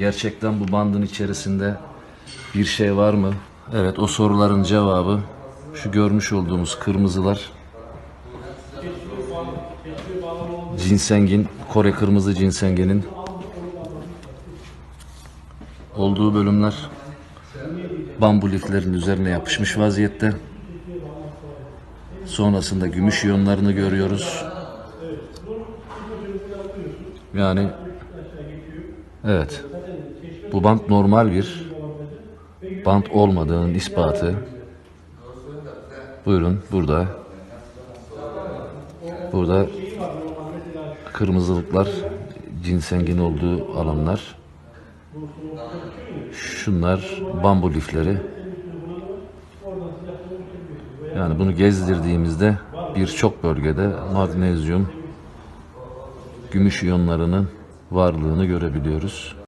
Gerçekten bu bandın içerisinde bir şey var mı? Evet o soruların cevabı şu görmüş olduğumuz kırmızılar ginsengin, Kore kırmızı ginsenginin olduğu bölümler bambu liflerin üzerine yapışmış vaziyette. Sonrasında gümüş iyonlarını görüyoruz. Yani evet bu bant normal bir bant olmadığının ispatı. Buyurun burada. Burada kırmızılıklar ginsengin olduğu alanlar. Şunlar bambu lifleri. Yani bunu gezdirdiğimizde birçok bölgede magnezyum, gümüş iyonlarının varlığını görebiliyoruz.